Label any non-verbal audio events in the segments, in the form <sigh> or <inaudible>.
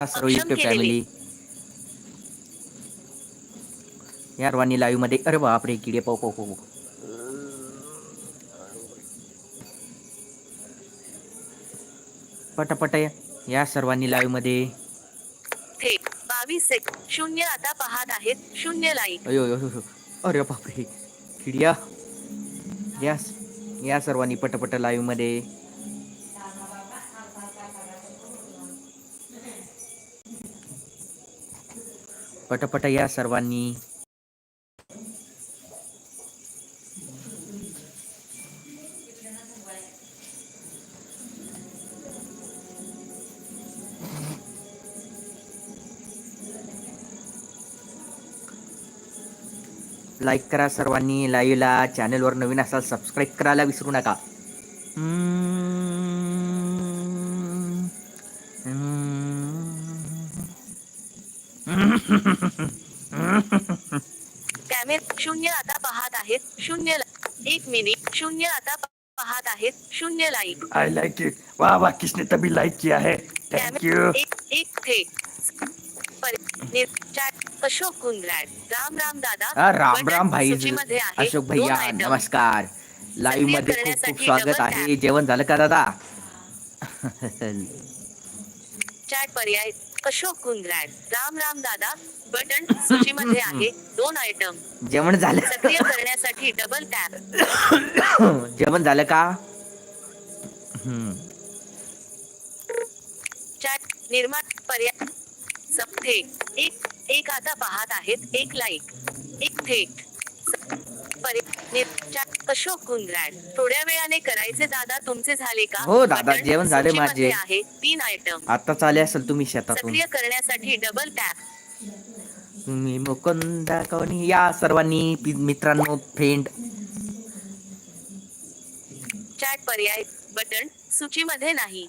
सर्व YouTube. Family या सर्वांनी लाईव्हमध्ये अरे बापरे किडे पाहू पाहू पाहू पटापट या सर्वांनी लाईव्हमध्ये. बावीस सेक शून्य आता पाहत आहेत शून्य अयो. अरे बापरे किडिया. या या सर्वांनी पटपट लाईव्हमध्ये. पटपट या सर्वांनी. लाईक करा सर्वांनी लाईव्हला चॅनलवर नवीन असाल सबस्क्राईब करायला विसरू नका. शून्य एक मिनिट शून्य आता पाहत आहेत. शून्य लाईक I like it. वाह वाह किसने तभी लाइक किया है? थैंक यू एक एक चॅट अशोक कुंद्राड राम राम दादा. राम राम भाई. अशोक भैया नमस्कार. लाईव्ह सक्रिय मध्ये खूप खूप स्वागत आहे. जेवण झालं का दादा? <laughs> चॅट पर्याय अशोक कुंद्राड राम राम दादा बटन सूचीमध्ये आहे दोन आयटम जेवण झालं. सक्रिय करण्यासाठी डबल टॅप <coughs> जेवण झालं का. चॅट निर्माण पर्याय. सब थेट एक एक आता पाहत आहेत. एक लाईक एक थेट स- पर्याय निर- चॅट अशोक कुंद्राड थोड्या वेळाने करायचे दादा तुमचे झाले का? हो दादा, जेवण झाले सूचीमध्ये माझे. आहे. तीन आयटम आता चाले असेल तुम्ही शेतातून. सक्रिय करण्यासाठी डबल टॅप तुम्ही मुकुंद कोणी या सर्वांनी पि- मित्रांनो फ्रेंड चॅट पर्याय बटन सूचीमध्ये नाही.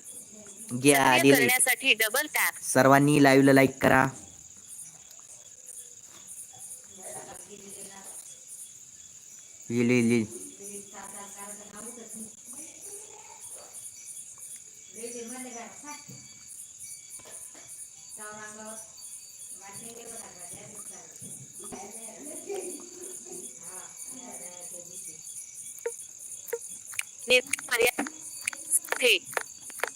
घ्या सक्रिय दिले करण्यासाठी डबल टॅप सर्वांनी लाईव्हला लाईक करा. पर्याय थेट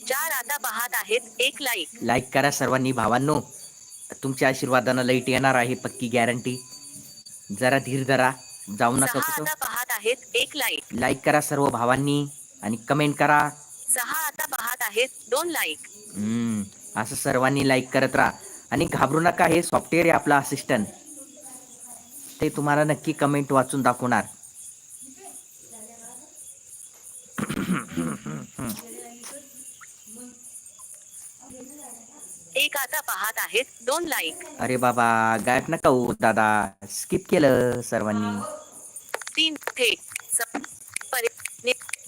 चार आता पाहत आहेत एक लाईक लाईक करा सर्वांनी भावांनो. तुमच्या आशीर्वादानं लाइट येणार आहे पक्की गॅरंटी जरा धीर धरा. जाऊ नका सहा कुठं. आता पाहत आहेत एक लाईक लाईक करा सर्व भावांनी आणि कमेंट करा. सहा आता पाहत आहेत दोन लाईक हम्म, असं सर्वांनी लाईक करत राहा. आणि घाबरू नका हे सॉफ्टवेअर आहे आपला असिस्टंट ते तुम्हाला नक्की कमेंट वाचून दाखवणार. एक आता पाहत आहेत दोन लाईक अरे बाबा गायब नका हो दादा. स्किप केलं सर्वांनी.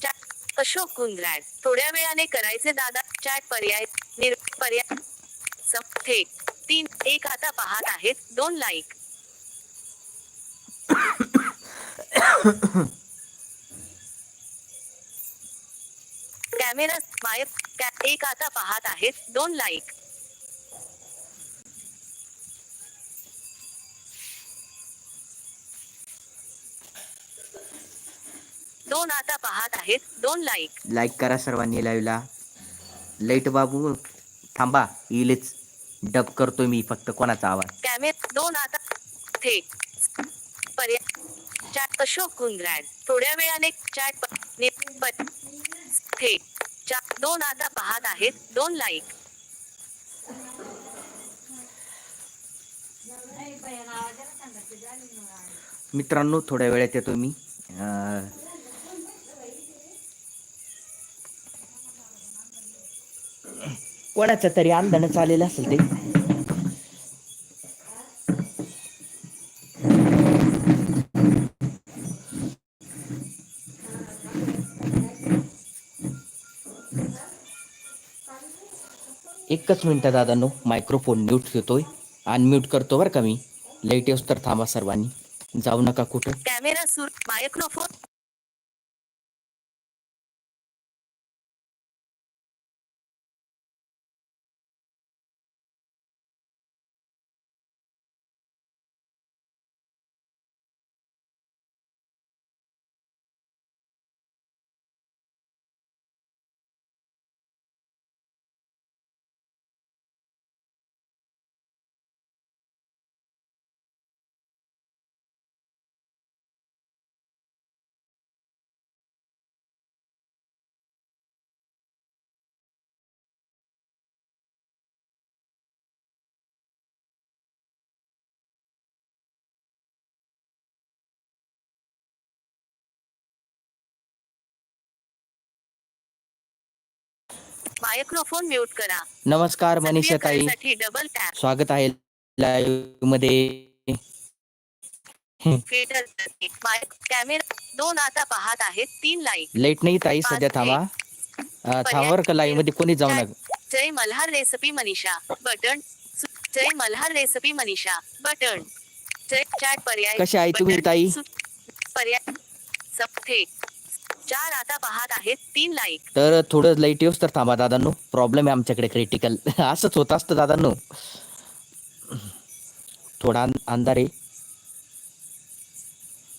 चॅट अशोक कुंद्राड थोड्या वेळाने करायचे दादा चॅट पर्याय निर, पर्याय स- थेट तीन, एक आता पाहत आहेत, दोन लाईक <coughs> कॅमेरा, माय एक आता पाहत आहेत, दोन लाईक दोन आता पाहत आहेत. दोन लाईक लाईक करा सर्वांनी लाईव्हला लाइट बाबू थांबा. येईलच डब करतोय मी फक्त कोणाचा आवाज. कॅमेरा दोन आता थेट पर्याय चॅट अशोक कुंद्राड थोड्या वेळाने चॅट प- थेट चा- दोन आता पाहत आहेत. दोन लाईक मित्रांनो थोड्या वेळात येतो मी. अं, कोणाचं तरी आंदण चालेल असेल ते. एकच मिनिटं दादांनो मायक्रोफोन म्यूट घेतोय अनम्यूट करतो बरं का मी. लाइट येऊस तर थांबा सर्वांनी. जाऊ नका कुठं. कॅमेरा सुर मायक्रोफोन मायक्रोफोन म्यूट करा. नमस्कार मनीषा ताई. डबल टॅप स्वागत आहे लाईव्हमध्ये. कॅमेरा दोन आता पाहत आहेत तीन लाईक लाइट नाही ताई सध्या थांबा. अं, थांबा बरं का लाईव्हमध्ये कोणी जाऊ नका. जय मल्हार रेसिपी मनीषा. बटन जय मल्हार रेसिपी मनीषा. बटन जय चॅट पर्याय. कशी आहे तुम्ही ताई? पर्याय. सप्ते चार आता पाहत आहेत तीन लाईक तर थोडं लाइट येऊस तर थांबा दादांनो. प्रॉब्लेम आहे आमच्याकडे क्रिटिकल <laughs> असंच होत असतं दादांनो. थोडा अं- अंधार आहे.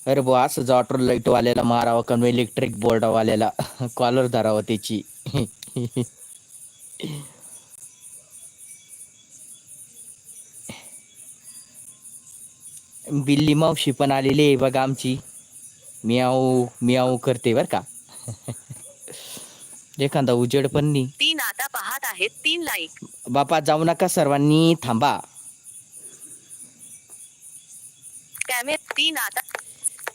अरे बो असं जॉटर लाइट वाल्याला मारावं कमी इलेक्ट्रिक बोर्ड वाल्याला? <laughs> कॉलर धरावं त्याची. <laughs> बिल्ली मावशी पण आलेली आहे बघा आमची. मियाऊ मियाऊ करते बर का. एखादा उजेड पण नाही तीन आता पाहत आहेत तीन लाईक बापा जाऊ नका सर्वांनी थांबा. तीन आता.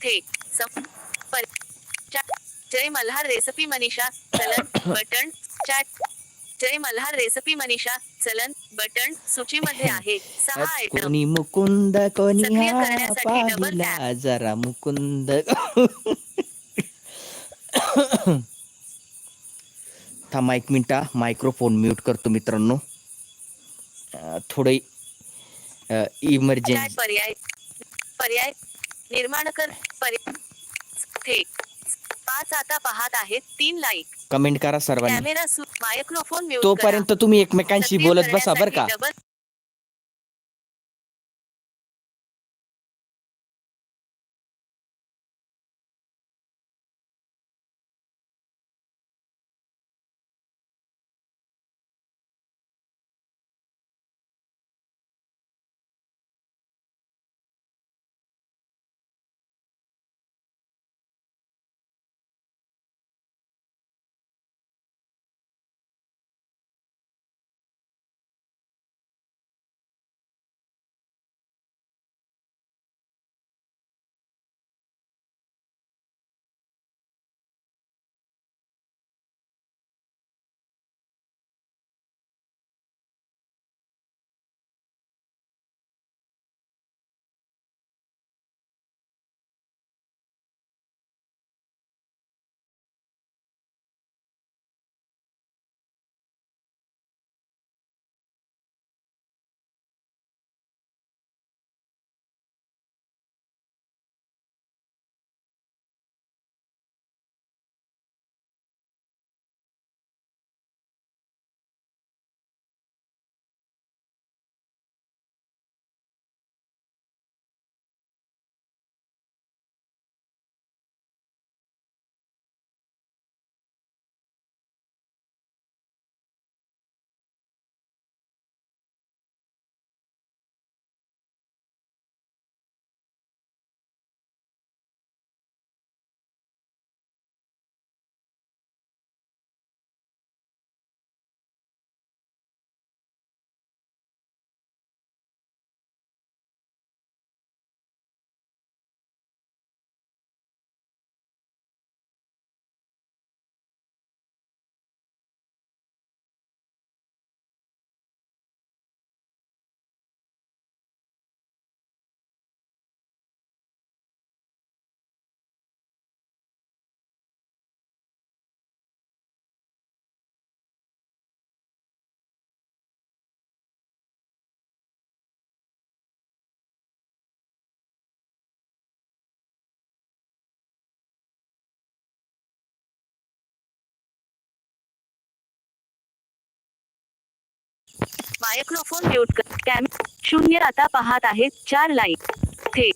थेट सम- पर- चॅट जय मल्हार रेसिपी मनीषा चलन <coughs> बटन चॅट जय मल्हार रेसिपी मनीषा चलन बटन सूचीमध्ये <laughs> आहे. सहा आयटम कोणी मुकुंद कोणी सक्रिय हा करण्यासाठी double पाहिला जरा मुकुंद. <coughs> थांबा एक मिनिटा मायक्रोफोन म्यूट करतो मित्रांनो. अं, थोडं चॅट इमर्जन्सी पर्याय पर्याय निर्माण कर पर्याय थेट पाच आता पाहत आहेत तीन लाईक कमेंट करा सर्वांनी. कॅमेरा सु मायक्रोफोन म्यूट तोपर्यंत तुम्ही एकमेकांशी बोलत बसा बर का. डबल मायक्रोफोन म्यूट कर. कॅम शून्य आता पाहत आहेत. चार लाईक थेट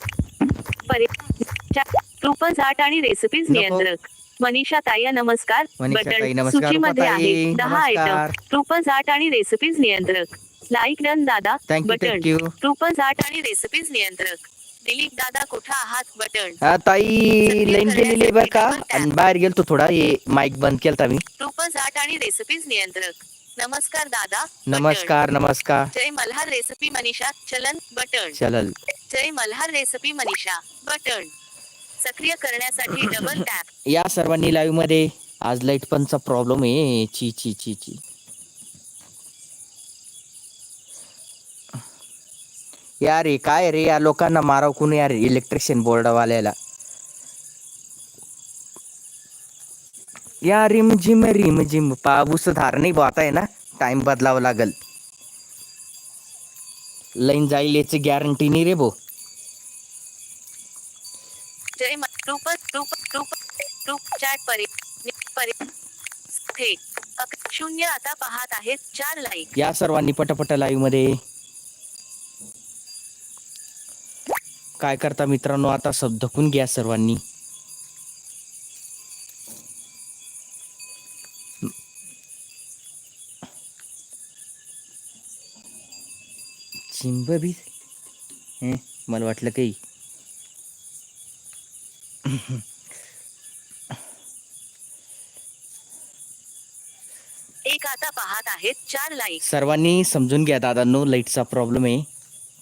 चॅट कृपज आट आणि रेसिपीज. नियंत्रक. मनीषा ताई नमस्कार. मनीषा ताई, बटन नमस्कार. सूचीमध्ये आहे. दहा नमस्कार. आयटम कृपज आट आणि रेसिपीज नियंत्रक. लाईक डन दादा. Thank you, button thank you. कृपज आट आणि रेसिपीज नियंत्रक. दिलीप दादा कुठं आहात? बटन हा ताई लाईन गेलेली आहे बर का? आणि बाहेर गेलतो थोडा. हे माईक बंद केलता मी. कृपज आट आणि रेसिपीज नियंत्रक. नमस्कार दादा नमस्कार नमस्कार. जय मल्हार रेसिपी मनीषा चलन बटन. चलन. जय मल्हार रेसिपी मनीषा बटन. सक्रिय करण्यासाठी <coughs> डबल टॅप या सर्वांनी लाईव्हमध्ये आज लाइट पणचा प्रॉब्लेम आहे. ची ची ची ची. यार रे काय रे या लोकांना मारव कुणी यार इलेक्ट्रिशियन बोर्डवाल्याला या रिम झिम रिम झिम पाऊस धार नाही बुवा, आता आहे ना टाइम बदलावं लागल. लाईन जाईल याची गॅरंटी नाही रे भो शून्य आता पाहत आहेत चार लाईक या सर्वांनी पटपट लाईव्हमध्ये. काय करता मित्रांनो आता सब धकून घ्या सर्वांनी. चिंब बी हे मला वाटलं काही. एक आता पाहत आहेत चार लाईक सर्वांनी समजून घ्या दादांनो लाईटचा प्रॉब्लेम आहे.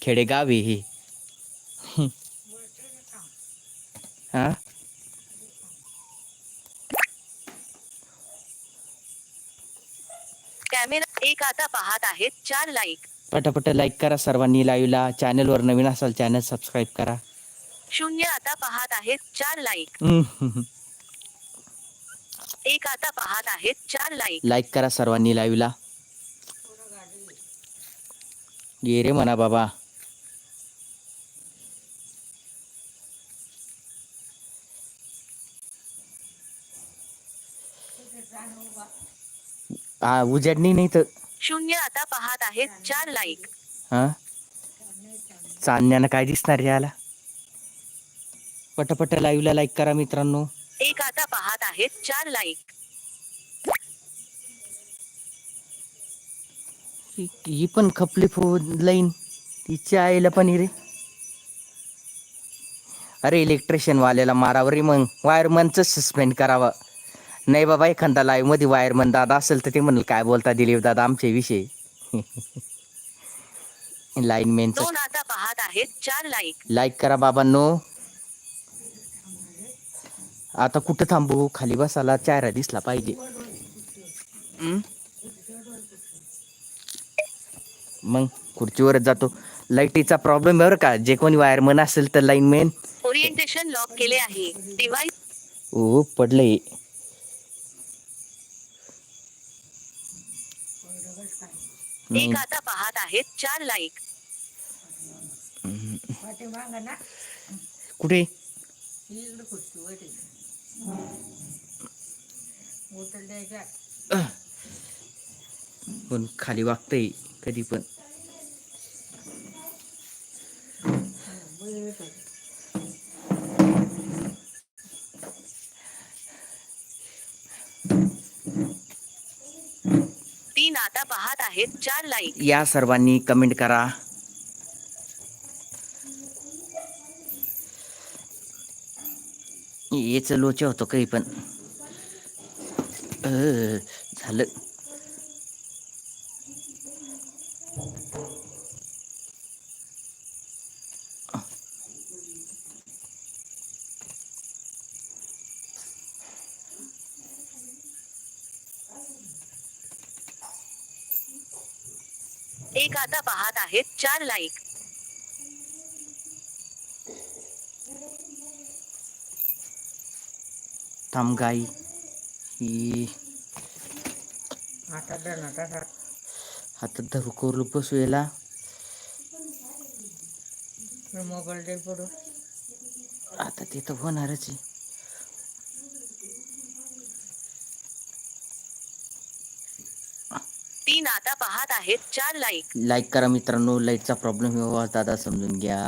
खेडेगाव आहे हे. हा. कॅमेरा एक आता पाहत आहेत चार लाईक पटापट लाईक करा सर्वांनी. लाईव्हला चॅनलवर नवीन असाल चॅनल सबस्क्राईब करा. शून्य आता पाहत आहेत चार लाईक एक आता पाहत आहेत चार लाईक लाईक करा सर्वांनी लाईव्हला. ये रे म्हणा बाबा. हा उजाडणी नाही तर शून्य आता पाहत आहेत चार लाईक हा? चांदण्यानं काय दिसणार याला? पटापट लाईव्हला लाईक करा मित्रांनो. एक आता पाहत आहेत चार लाईक ही ही पण खपली फो लाईन. तिच्या आईला पण ही रे. अरे इलेक्ट्रिशियन वाल्याला मारावं रे मग. वायरमनच सस्पेंड करावं. नाही बाबा एखादा लाईव्हमध्ये वायरमन दादा असेल तर ते म्हणेल काय बोलता दिलीप दादा आमच्या विषयी. लाईनमॅनचं दोन आता पाहत आहेत चार लाईक लाईक करा बाबांनो. आता कुठं थांबू? खाली बसायला चेहरा दिसला पाहिजे? मग खुर्चीवरच जातो. लाईटीचा प्रॉब्लेम बरं का? जे कोणी वायरमन असेल तर लाईनमॅन ओरिएंटेशन लॉक केले आहे. डिव्हाइस ओ पडलंय. एक आता पाहत आहेत चार लाईक कुठे? पण खाली वागतंय कधी पण. आता पाहत आहेत चार लाईक. या सर्वांनी कमेंट करा. याचं लोचे होतो काही पण. झालं एक आता पाहत आहेत चार लाईक थांब गाई. ही हातात धरू करू बसू याला. मोबाईल दे पडू आता ते तर होणारच आहे. तीन आता पाहत आहेत चार लाईक लाईक करा मित्रांनो लाईटचा प्रॉब्लेम हो दादा समजून घ्या.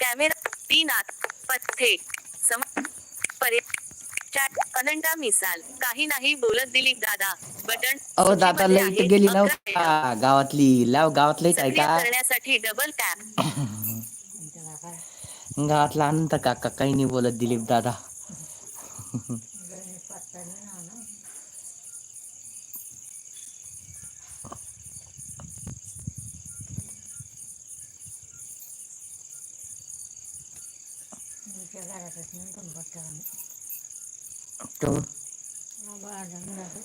कॅमेरा तीन आत पथ्थे सम पर्य चॅट अनंता मिसाल. काही नाही बोलत दिलीप दादा. बटन अहो दादा सूचीमध्ये लाइट आहे. गेली अकरा वेळा. नव्हता गावातली लाव गावात लाइट आहे सक्रिय का करण्यासाठी डबल टॅप <laughs> गावातला अनंत काका काही नाही बोलत दिलीप दादा. तो बाबा आनंद आहे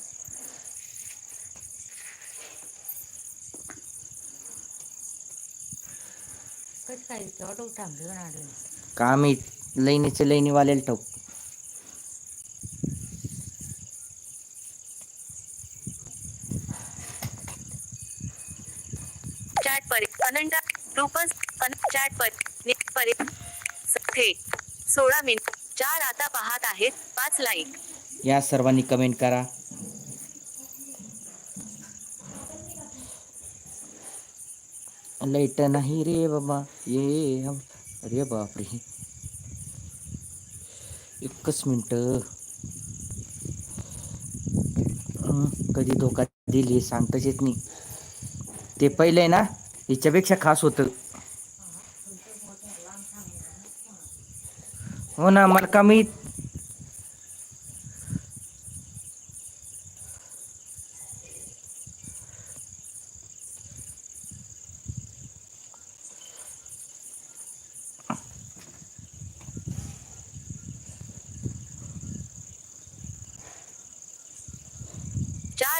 कसं काय ऑटो थांबलं ना आलं का मी लईनीचे लईनी वालेल ठोक चॅट परि अनंता रूपस अन चॅट पर परि थेट सोळा मिनिट चार आता पाहत आहेत पाच लाईक या सर्वांनी कमेंट करा. लाइट नाही रे बाबा ये अरे बापरे एकच मिनिट. कधी धोका दिली सांगताच येत नाही. ते पहिले ना हिच्यापेक्षा खास होतं. हो ना मला कमी मी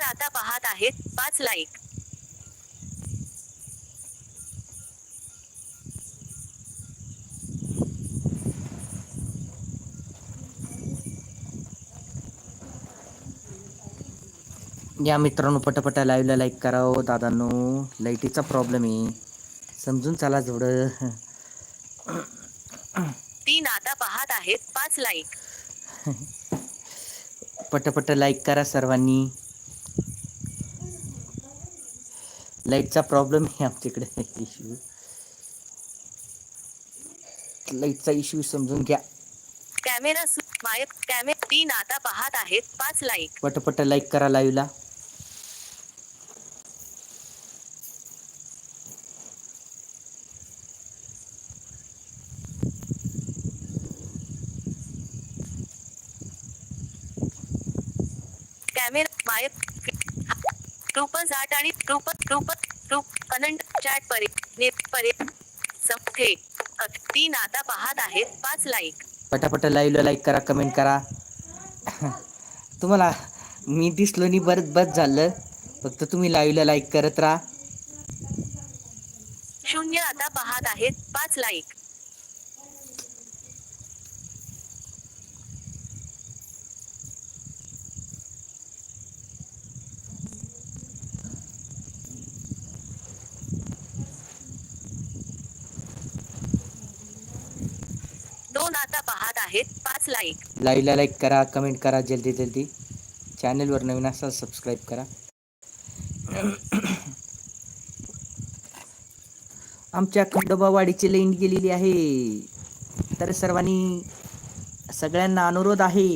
आता पाहत आहेत पाच लाईक या मित्रांनो पटापटा लाईव्हला लाईक करा हो दादांनो. लाईटीचा प्रॉब्लेम आहे. समजून चला थोडं तीन आता पाहत आहेत पाच लाईक पटापट लाईक करा सर्वांनी. लाईटचा प्रॉब्लेम आहे आमच्याकडे. इश्यू लाईटचा इश्यू समजून घ्या. कॅमेरा तीन आता पाहत आहेत पाच लाईक पटापट लाईक करा लाईव्हला कॅमेरा माय रूपस आठ आणि रूप रूप रूप अनंत चॅट परि नि परि अ- तीन आता पाहत आहेत. पाच लाईक पटापट लाईव्हला लाईक करा कमेंट करा. <laughs> तुम्हाला मी दिसलो नाही बरंच बस झालं. फक्त तुम्ही लाईव्हला लाईक करत राहा. शून्य आता पाहत आहेत. पाच लाईक दोन आता पाहत आहेत. पाच लाईक लाईव्हला लाईक करा कमेंट करा जल्दी जल्दी. चॅनलवर नवीन असाल सबस्क्राईब करा. आमच्या खंडोबावाडीची लाईन गेलेली आहे. तर सर्वांनी सगळ्यांना अनुरोध आहे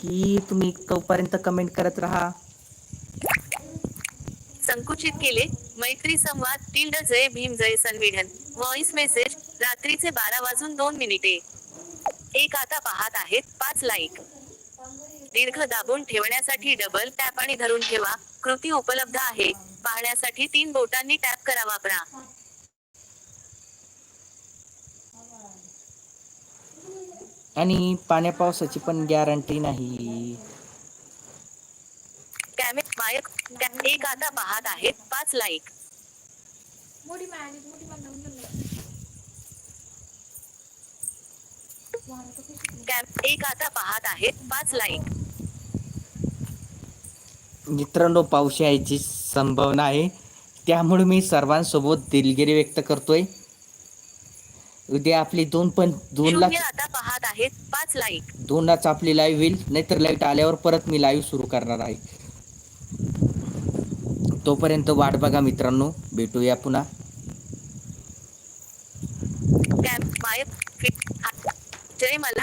की तुम्ही तोपर्यंत कमेंट करत राहा. संकुचित केले. मैत्री संवाद. टिल्ड जय भीम जय संविधान. व्हॉइस मेसेज रात्रीचे बारा वाजून दोन मिनिटे एक आता पाहत आहेत पाच लाईक दीर्घ दाबून ठेवण्यासाठी डबल टॅप आणि धरून ठेवा. कृती उपलब्ध आहे. पाहण्यासाठी तीन बोटांनी टॅप करा वापरा. आणि पाण्या पावसाची पण गॅरंटी नाही. एक आता पाहत आहेत पाच लाईक एक आता पाहत आहेत. पाच लाईक मित्रांनो पाऊस यायची संभावना आहे. त्यामुळे मी सर्वांसोबत दिलगिरी व्यक्त करतोय. उद्या आपली दोन पण दोन लाख आता पाहत आहेत. पाच लाईक दोनलाच आपली लाईव्ह होईल. नाहीतर लाइट आल्यावर परत मी लाईव्ह सुरू करणार आहे. तोपर्यंत वाट बघा मित्रांनो. भेटूया पुन्हा. जय मला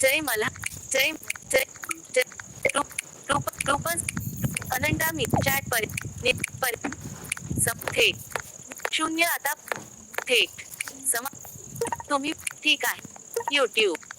जय मला जय जय जय रूप रूप रूपस अनंता मी चॅट पर नि पर सम थेट शून्य आता थेट सम तुम्ही ठीक आहे यूट्यूब